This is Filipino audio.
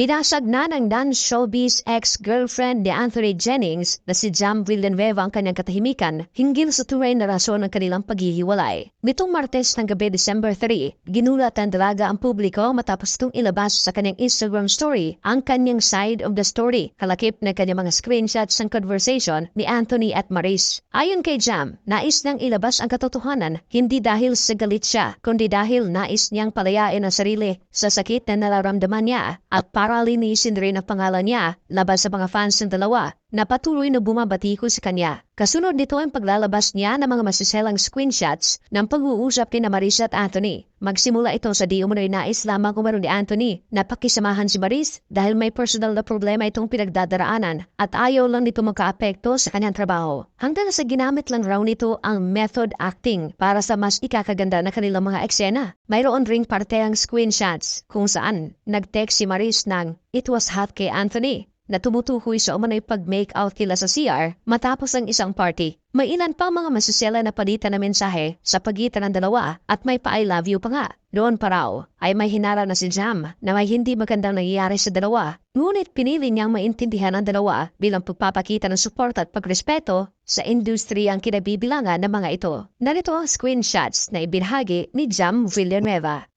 Binasag na ng dance showbiz ex-girlfriend ni Anthony Jennings na si Jam Villanueva ang kanyang katahimikan hinggil sa tunay na rason ng kanilang paghihiwalay. Nitong Martes ng gabi December 3, ginulat ang dalaga ang publiko matapos itong ilabas sa kanyang Instagram story ang kanyang side of the story, kalakip na kanyang mga screenshots ng conversation ni Anthony at Maris. Ayon kay Jam, nais niyang ilabas ang katotohanan hindi dahil sa galit siya, kundi dahil nais niyang palayain ang sarili sa sakit na nararamdaman niya at para linisin rin ang pangalan niya labas sa mga fans ng dalawa na patuloy na bumabati ko sa kanya. Kasunod nito ang paglalabas niya ng mga masiselang screenshots ng pag-uusap ni Maris at Anthony. Magsimula ito sa di umano'y nais lamang umano ni Anthony na pakisamahan si Maris dahil may personal na problema itong pinagdadaraanan at ayaw lang nito magkaapekto sa kanyang trabaho. Hanggang sa ginamit lang raw nito ang method acting para sa mas ikakaganda na kanilang mga eksena. Mayroon ring parte ang screenshots kung saan nag-text si Maris ng It was hot kay Anthony na tumutukoy sa umano'y pag-make out kila sa CR matapos ang isang party. May ilan pang mga masusela na palitan na mensahe sa pagitan ng dalawa at may pa I love you pa nga. Noon pa raw ay may hinara na si Jam na may hindi magandang nangyayari sa dalawa. Ngunit pinili niyang maintindihan ang dalawa bilang pagpapakita ng suporta at pagrespeto sa industriyang kinabibilangan ng mga ito. Narito ang screenshots na ibinahagi ni Jam Villanueva.